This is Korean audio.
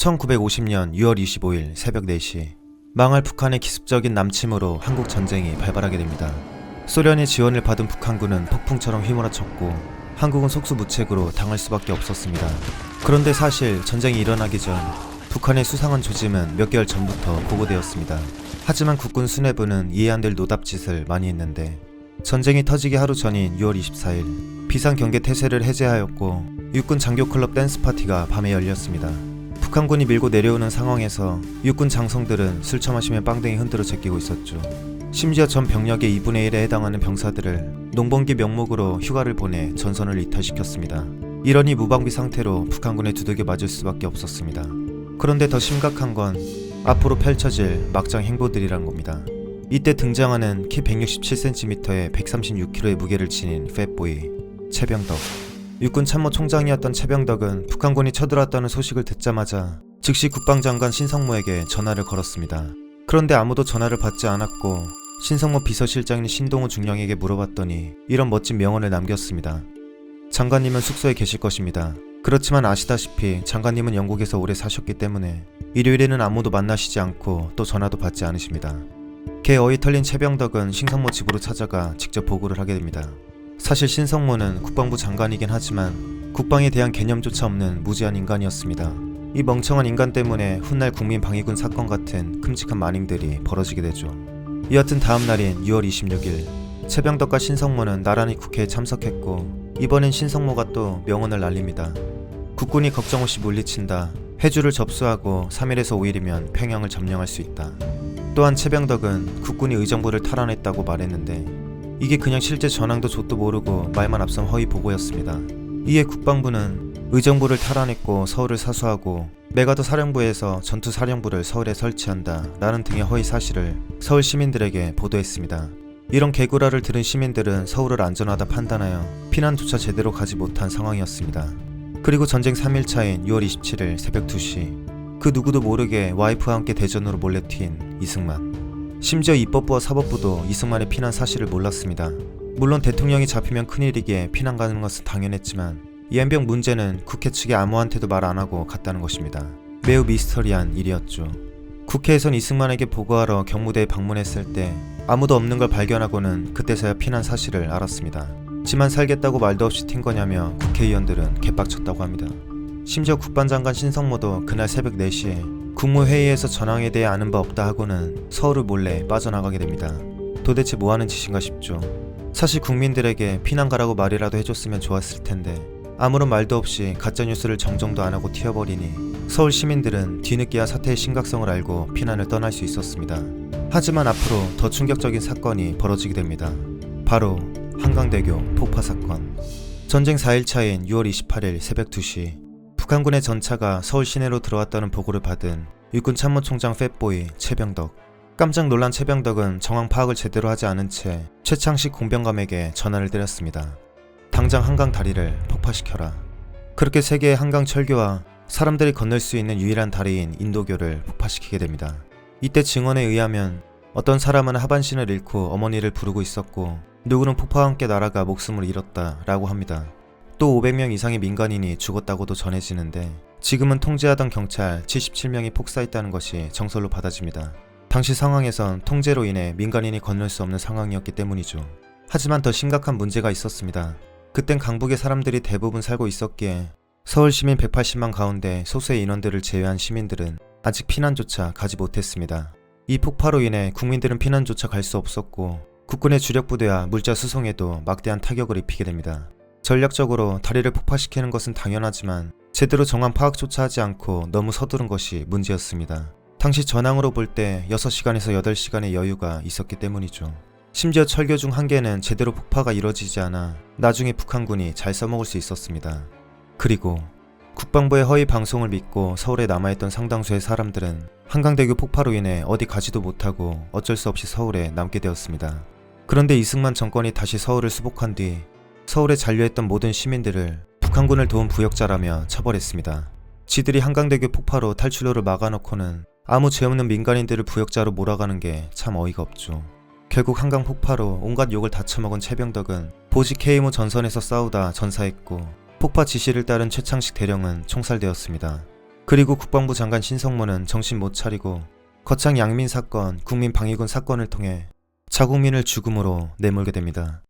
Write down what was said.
1950년 6월 25일 새벽 4시 망할 북한의 기습적인 남침으로 한국 전쟁이 발발하게 됩니다. 소련의 지원을 받은 북한군은 폭풍처럼 휘몰아쳤고 한국은 속수무책으로 당할 수밖에 없었습니다. 그런데 사실 전쟁이 일어나기 전 북한의 수상한 조짐은 몇 개월 전부터 보고되었습니다. 하지만 국군 수뇌부는 이해 안 될 노답짓을 많이 했는데 전쟁이 터지기 하루 전인 6월 24일 비상 경계 태세를 해제하였고 육군 장교 클럽 댄스 파티가 밤에 열렸습니다. 북한군이 밀고 내려오는 상황에서 육군 장성들은 술 처마시며 빵댕이 흔들어 제끼고 있었죠. 심지어 전 병력의 2분의 1에 해당하는 병사들을 농번기 명목으로 휴가를 보내 전선을 이탈시켰습니다. 이러니 무방비 상태로 북한군에 두들겨 맞을 수밖에 없었습니다. 그런데 더 심각한 건 앞으로 펼쳐질 막장 행보들이란 겁니다. 이때 등장하는 키 167cm에 136kg의 무게를 지닌 팻보이 최병덕 육군 참모 총장이었던 최병덕은 북한군이 쳐들어왔다는 소식을 듣자마자 즉시 국방장관 신성모에게 전화를 걸었습니다. 그런데 아무도 전화를 받지 않았고 신성모 비서실장인 신동우 중령에게 물어봤더니 이런 멋진 명언을 남겼습니다. 장관님은 숙소에 계실 것입니다. 그렇지만 아시다시피 장관님은 영국에서 오래 사셨기 때문에 일요일에는 아무도 만나시지 않고 또 전화도 받지 않으십니다. 개 어이 털린 최병덕은 신성모 집으로 찾아가 직접 보고를 하게 됩니다. 사실 신성모는 국방부 장관이긴 하지만 국방에 대한 개념조차 없는 무지한 인간이었습니다. 이 멍청한 인간 때문에 훗날 국민 방위군 사건 같은 끔찍한 만행들이 벌어지게 되죠. 여하튼 다음 날인 6월 26일 최병덕과 신성모는 나란히 국회에 참석했고 이번엔 신성모가 또 명언을 날립니다. 국군이 걱정 없이 물리친다. 해주를 접수하고 3일에서 5일이면 평양을 점령할 수 있다. 또한 최병덕은 국군이 의정부를 탈환했다고 말했는데 이게 그냥 실제 전황도 족도 모르고 말만 앞선 허위 보고였습니다. 이에 국방부는 의정부를 탈환했고 서울을 사수하고 메가더 사령부에서 전투 사령부를 서울에 설치한다 라는 등의 허위 사실을 서울 시민들에게 보도했습니다. 이런 개구라를 들은 시민들은 서울을 안전하다 판단하여 피난조차 제대로 가지 못한 상황이었습니다. 그리고 전쟁 3일차인 6월 27일 새벽 2시 그 누구도 모르게 와이프와 함께 대전으로 몰래 튄 이승만 심지어 입법부와 사법부도 이승만의 피난 사실을 몰랐습니다. 물론 대통령이 잡히면 큰일이기에 피난 가는 것은 당연했지만 이한병 문제는 국회 측에 아무한테도 말 안 하고 갔다는 것입니다. 매우 미스터리한 일이었죠. 국회에선 이승만에게 보고하러 경무대에 방문했을 때 아무도 없는 걸 발견하고는 그때서야 피난 사실을 알았습니다. 지만 살겠다고 말도 없이 튄 거냐며 국회의원들은 개빡쳤다고 합니다. 심지어 국방장관 신성모도 그날 새벽 4시에 국무회의에서 전황에 대해 아는 바 없다 하고는 서울을 몰래 빠져나가게 됩니다. 도대체 뭐 하는 짓인가 싶죠. 사실 국민들에게 피난 가라고 말이라도 해줬으면 좋았을 텐데 아무런 말도 없이 가짜뉴스를 정정도 안 하고 튀어버리니 서울 시민들은 뒤늦게야 사태의 심각성을 알고 피난을 떠날 수 있었습니다. 하지만 앞으로 더 충격적인 사건이 벌어지게 됩니다. 바로 한강대교 폭파 사건. 전쟁 4일 차인 6월 28일 새벽 2시 북한군의 전차가 서울 시내로 들어왔다는 보고를 받은 육군 참모총장 팻보이 최병덕. 깜짝 놀란 최병덕은 정황 파악을 제대로 하지 않은 채 최창식 공병감에게 전화를 드렸습니다. 당장 한강 다리를 폭파시켜라. 그렇게 세계의 한강 철교와 사람들이 건널 수 있는 유일한 다리인 인도교를 폭파시키게 됩니다. 이때 증언에 의하면 어떤 사람은 하반신을 잃고 어머니를 부르고 있었고 누구는 폭파와 함께 날아가 목숨을 잃었다라고 합니다. 또 500명 이상의 민간인이 죽었다고도 전해지는데 지금은 통제하던 경찰 77명이 폭사했다는 것이 정설로 받아집니다. 당시 상황에선 통제로 인해 민간인이 건널 수 없는 상황이었기 때문이죠. 하지만 더 심각한 문제가 있었습니다. 그땐 강북의 사람들이 대부분 살고 있었기에 서울 시민 180만 가운데 소수의 인원들을 제외한 시민들은 아직 피난조차 가지 못했습니다. 이 폭파로 인해 국민들은 피난조차 갈 수 없었고 국군의 주력 부대와 물자 수송에도 막대한 타격을 입히게 됩니다. 전략적으로 다리를 폭파시키는 것은 당연하지만 제대로 정황 파악조차 하지 않고 너무 서두른 것이 문제였습니다. 당시 전황으로 볼 때 6시간에서 8시간의 여유가 있었기 때문이죠. 심지어 철교 중 한 개는 제대로 폭파가 이뤄지지 않아 나중에 북한군이 잘 써먹을 수 있었습니다. 그리고 국방부의 허위 방송을 믿고 서울에 남아있던 상당수의 사람들은 한강대교 폭파로 인해 어디 가지도 못하고 어쩔 수 없이 서울에 남게 되었습니다. 그런데 이승만 정권이 다시 서울을 수복한 뒤 서울에 잔류했던 모든 시민들을 북한군을 도운 부역자라며 처벌했습니다. 지들이 한강대교 폭파로 탈출로를 막아놓고는 아무 죄 없는 민간인들을 부역자로 몰아가는 게 참 어이가 없죠. 결국 한강 폭파로 온갖 욕을 다 처먹은 최병덕은 보직 KMO 전선에서 싸우다 전사했고 폭파 지시를 따른 최창식 대령은 총살되었습니다. 그리고 국방부 장관 신성모는 정신 못 차리고 거창 양민 사건, 국민방위군 사건을 통해 자국민을 죽음으로 내몰게 됩니다.